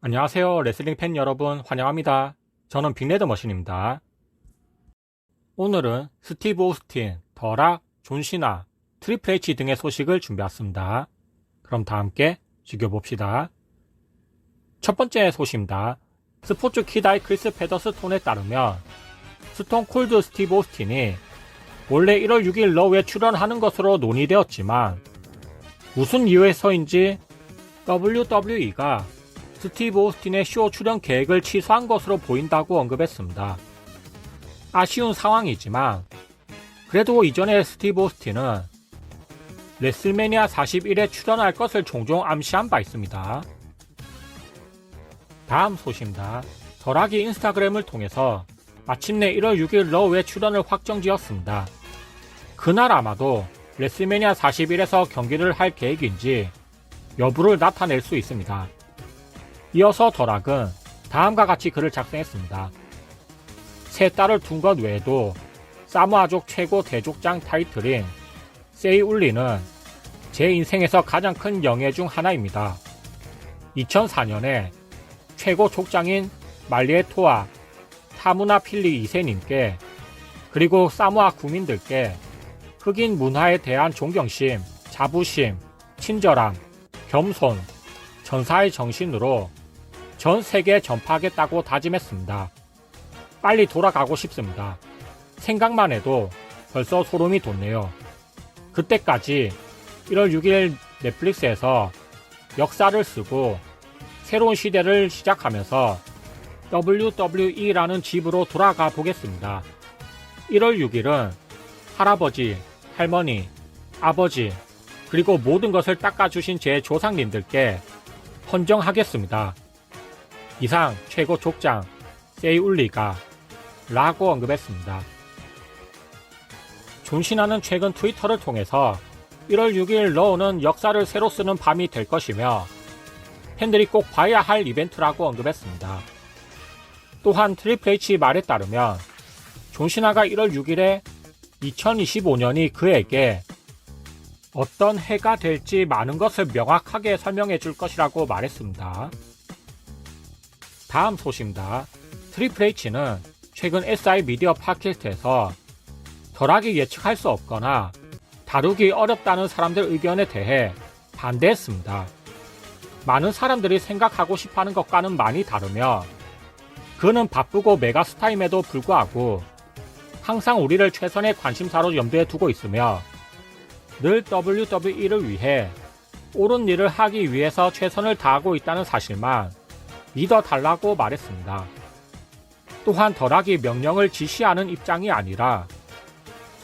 안녕하세요. 레슬링 팬 여러분 환영합니다. 저는 빅레드 머신입니다. 오늘은 스티브 오스틴, 더락, 존시나, 트리플 H 등의 소식을 준비했습니다. 그럼 다 함께 즐겨봅시다. 첫 번째 소식입니다. 스포츠 키다이 크리스 페더스톤에 따르면 스톤 콜드 스티브 오스틴이 원래 1월 6일 러우에 출연하는 것으로 논의되었지만 무슨 이유에서인지 WWE가 스티브 오스틴의 쇼 출연 계획을 취소한 것으로 보인다고 언급했습니다. 아쉬운 상황이지만 그래도 이전에 스티브 오스틴은 레슬매니아 41에 출연할 것을 종종 암시한 바 있습니다. 다음 소식입니다. 덜하기 인스타그램을 통해서 마침내 1월 6일 러우에 출연을 확정지었습니다. 그날 아마도 레슬매니아 41에서 경기를 할 계획인지 여부를 나타낼 수 있습니다. 이어서 더락은 다음과 같이 글을 작성했습니다. 세 딸을 둔 것 외에도 사무아족 최고 대족장 타이틀인 세이울리는 제 인생에서 가장 큰 영예 중 하나입니다. 2004년에 최고 족장인 말리에토와 타무나 필리 2세님께 그리고 사무아 국민들께 흑인 문화에 대한 존경심, 자부심, 친절함, 겸손, 전사의 정신으로 전 세계에 전파하겠다고 다짐했습니다. 빨리 돌아가고 싶습니다. 생각만 해도 벌써 소름이 돋네요. 그때까지 1월 6일 넷플릭스에서 역사를 쓰고 새로운 시대를 시작하면서 WWE라는 집으로 돌아가 보겠습니다. 1월 6일은 할아버지, 할머니, 아버지, 그리고 모든 것을 닦아주신 제 조상님들께 헌정하겠습니다. 이상 최고 족장 세이울리가 라고 언급했습니다. 존신하는 최근 트위터를 통해서 1월 6일 러우는 역사를 새로 쓰는 밤이 될 것이며 팬들이 꼭 봐야 할 이벤트라고 언급했습니다. 또한 트리플 H 말에 따르면 존시나가 1월 6일에 2025년이 그에게 어떤 해가 될지 많은 것을 명확하게 설명해 줄 것이라고 말했습니다. 다음 소식입니다. 트리플 H는 최근 SI 미디어 팟캐스트에서 덜하게 예측할 수 없거나 다루기 어렵다는 사람들 의견에 대해 반대했습니다. 많은 사람들이 생각하고 싶어 하는 것과는 많이 다르며 그는 바쁘고 메가스타임에도 불구하고 항상 우리를 최선의 관심사로 염두에 두고 있으며 늘 WWE를 위해 옳은 일을 하기 위해서 최선을 다하고 있다는 사실만 믿어달라고 말했습니다. 또한 덜하기 명령을 지시하는 입장이 아니라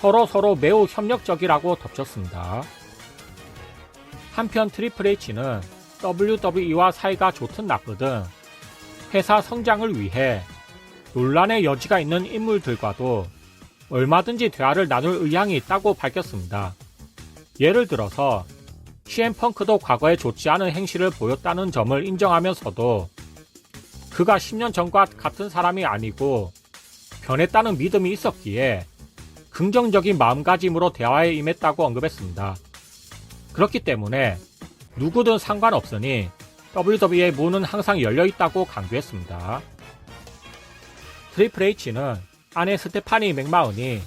서로 서로 매우 협력적이라고 덧쳤습니다. 한편 트리플 H는 WWE와 사이가 좋든 나쁘든 회사 성장을 위해 논란의 여지가 있는 인물들과도 얼마든지 대화를 나눌 의향이 있다고 밝혔습니다. 예를 들어서 CM 펑크도 과거에 좋지 않은 행실을 보였다는 점을 인정하면서도 그가 10년 전과 같은 사람이 아니고 변했다는 믿음이 있었기에 긍정적인 마음가짐으로 대화에 임했다고 언급했습니다. 그렇기 때문에 누구든 상관없으니 WWE의 문은 항상 열려 있다고 강조했습니다. 트리플 H는 아내 스테파니 맥마은이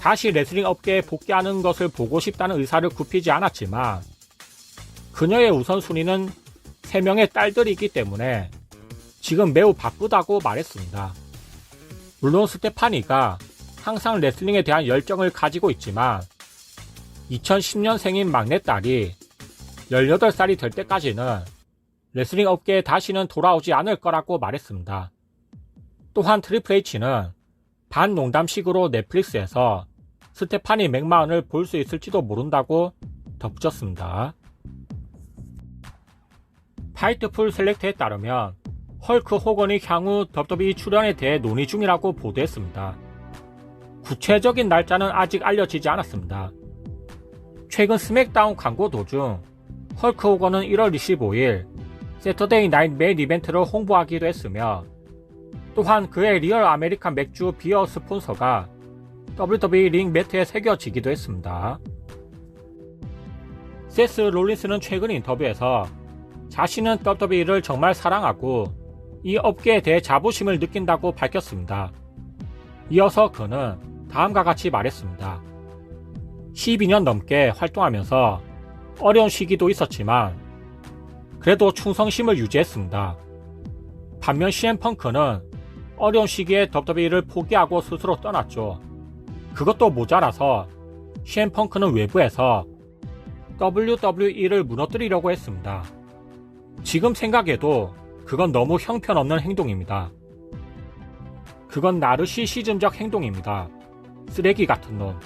다시 레슬링 업계에 복귀하는 것을 보고 싶다는 의사를 굽히지 않았지만 그녀의 우선순위는 3명의 딸들이기 때문에 지금 매우 바쁘다고 말했습니다. 물론 스테파니가 항상 레슬링에 대한 열정을 가지고 있지만 2010년생인 막내딸이 18살이 될 때까지는 레슬링 업계에 다시는 돌아오지 않을 거라고 말했습니다. 또한 트리플 H는 반농담식으로 넷플릭스에서 스테파니 맥마은을 볼 수 있을지도 모른다고 덧붙였습니다. 파이트풀 셀렉트에 따르면 헐크 호건이 향후 WWE 출연에 대해 논의 중이라고 보도했습니다. 구체적인 날짜는 아직 알려지지 않았습니다. 최근 스맥다운 광고 도중 헐크 호건은 1월 25일 세터데이 나인 메인 이벤트를 홍보하기도 했으며 또한 그의 리얼 아메리칸 맥주 비어 스폰서가 WWE 링 매트에 새겨지기도 했습니다. 세스 롤린스는 최근 인터뷰에서 자신은 WWE를 정말 사랑하고 이 업계에 대해 자부심을 느낀다고 밝혔습니다. 이어서 그는 다음과 같이 말했습니다. 12년 넘게 활동하면서 어려운 시기도 있었지만 그래도 충성심을 유지했습니다. 반면 CM펑크는 어려운 시기에 WWE를 포기하고 스스로 떠났죠. 그것도 모자라서 CM펑크는 외부에서 WWE를 무너뜨리려고 했습니다. 지금 생각해도 그건 너무 형편없는 행동입니다. 그건 나르시시즘적 행동입니다. 쓰레기 같은 놈.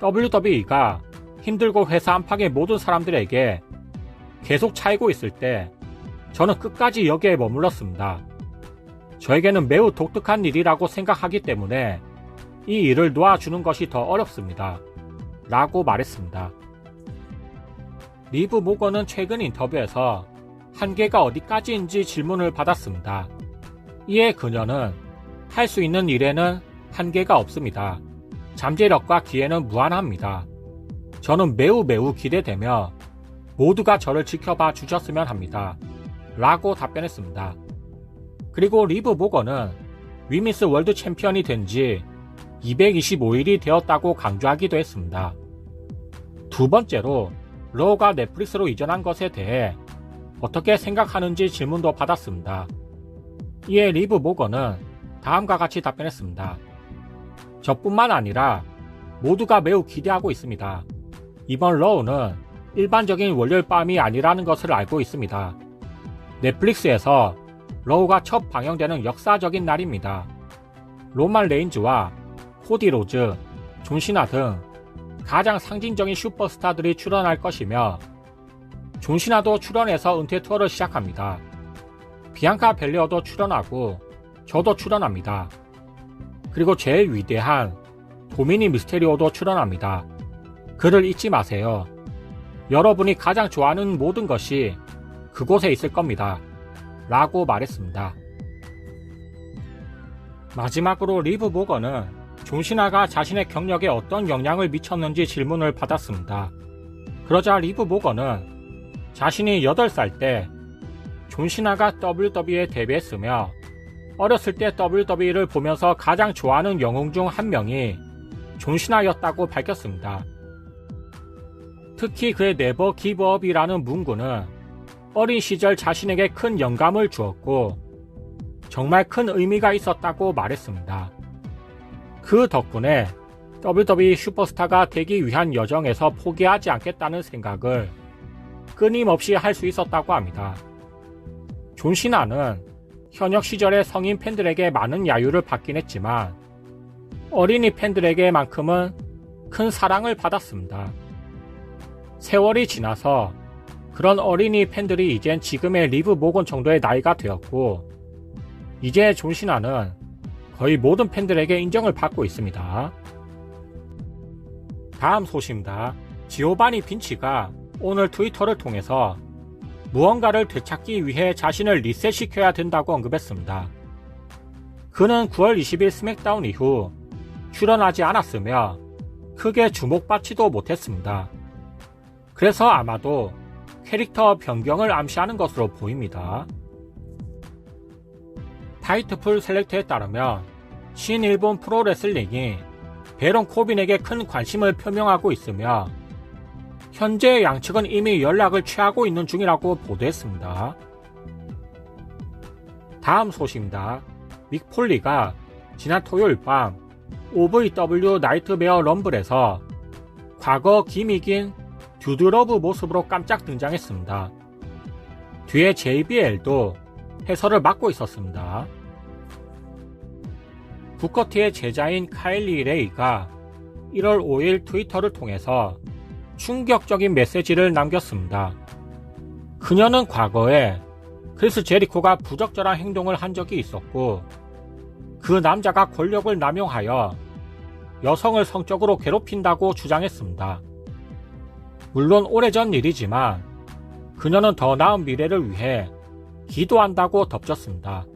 WWE가 힘들고 회사 안팎의 모든 사람들에게 계속 차이고 있을 때 저는 끝까지 여기에 머물렀습니다. 저에게는 매우 독특한 일이라고 생각하기 때문에 이 일을 놓아주는 것이 더 어렵습니다. 라고 말했습니다. 리브 모건은 최근 인터뷰에서 한계가 어디까지인지 질문을 받았습니다. 이에 그녀는 할 수 있는 일에는 한계가 없습니다. 잠재력과 기회는 무한합니다. 저는 매우 매우 기대되며 모두가 저를 지켜봐 주셨으면 합니다. 라고 답변했습니다. 그리고 리브 모건은 위미스 월드 챔피언이 된 지 225일이 되었다고 강조하기도 했습니다. 두 번째로 로우가 넷플릭스로 이전한 것에 대해 어떻게 생각하는지 질문도 받았습니다. 이에 리브 모건은 다음과 같이 답변했습니다. 저뿐만 아니라 모두가 매우 기대하고 있습니다. 이번 로우는 일반적인 월요일 밤이 아니라는 것을 알고 있습니다. 넷플릭스에서 로우가 첫 방영되는 역사적인 날입니다. 로만 레인즈와 코디 로즈, 존시나 등 가장 상징적인 슈퍼스타들이 출연할 것이며 존시나도 출연해서 은퇴 투어를 시작합니다. 비앙카 벨리어도 출연하고 저도 출연합니다. 그리고 제일 위대한 도미니 미스테리오도 출연합니다. 그를 잊지 마세요. 여러분이 가장 좋아하는 모든 것이 그곳에 있을 겁니다. 라고 말했습니다. 마지막으로 리브 모건은 존시나가 자신의 경력에 어떤 영향을 미쳤는지 질문을 받았습니다. 그러자 리브 모건은 자신이 8살 때 존시나가 WWE에 데뷔했으며 어렸을 때 WWE를 보면서 가장 좋아하는 영웅 중 한 명이 존시나였다고 밝혔습니다. 특히 그의 네버 기브업이라는 문구는 어린 시절 자신에게 큰 영감을 주었고 정말 큰 의미가 있었다고 말했습니다. 그 덕분에 WWE 슈퍼스타가 되기 위한 여정에서 포기하지 않겠다는 생각을 끊임없이 할 수 있었다고 합니다. 존 시나는 현역 시절의 성인 팬들에게 많은 야유를 받긴 했지만 어린이 팬들에게만큼은 큰 사랑을 받았습니다. 세월이 지나서 그런 어린이 팬들이 이젠 지금의 리브 모건 정도의 나이가 되었고 이제 존 시나는 거의 모든 팬들에게 인정을 받고 있습니다. 다음 소식입니다. 지오바니 빈치가 오늘 트위터를 통해서 무언가를 되찾기 위해 자신을 리셋시켜야 된다고 언급했습니다. 그는 9월 20일 스맥다운 이후 출연하지 않았으며 크게 주목받지도 못했습니다. 그래서 아마도 캐릭터 변경을 암시하는 것으로 보입니다. 타이트풀 셀렉트에 따르면 신일본 프로레슬링이 베론 코빈에게 큰 관심을 표명하고 있으며 현재 양측은 이미 연락을 취하고 있는 중이라고 보도했습니다. 다음 소식입니다. 믹폴리가 지난 토요일 밤 OVW 나이트베어 럼블에서 과거 기믹인 듀드러브 모습으로 깜짝 등장했습니다. 뒤에 JBL도 해설을 맡고 있었습니다. 부커티의 제자인 카일리 레이가 1월 5일 트위터를 통해서 충격적인 메시지를 남겼습니다. 그녀는 과거에 크리스 제리코가 부적절한 행동을 한 적이 있었고 그 남자가 권력을 남용하여 여성을 성적으로 괴롭힌다고 주장했습니다. 물론 오래전 일이지만 그녀는 더 나은 미래를 위해 기도한다고 덧붙였습니다.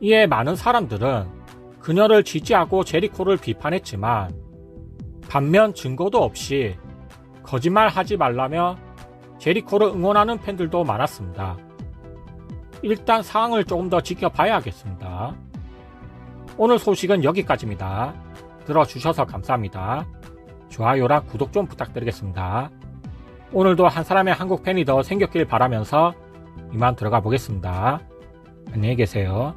이에 많은 사람들은 그녀를 지지하고 제리코를 비판했지만 반면 증거도 없이 거짓말 하지 말라며 제리코를 응원하는 팬들도 많았습니다. 일단 상황을 조금 더 지켜봐야겠습니다. 오늘 소식은 여기까지입니다. 들어주셔서 감사합니다. 좋아요랑 구독 좀 부탁드리겠습니다. 오늘도 한 사람의 한국 팬이 더 생겼길 바라면서 이만 들어가 보겠습니다. 안녕히 계세요.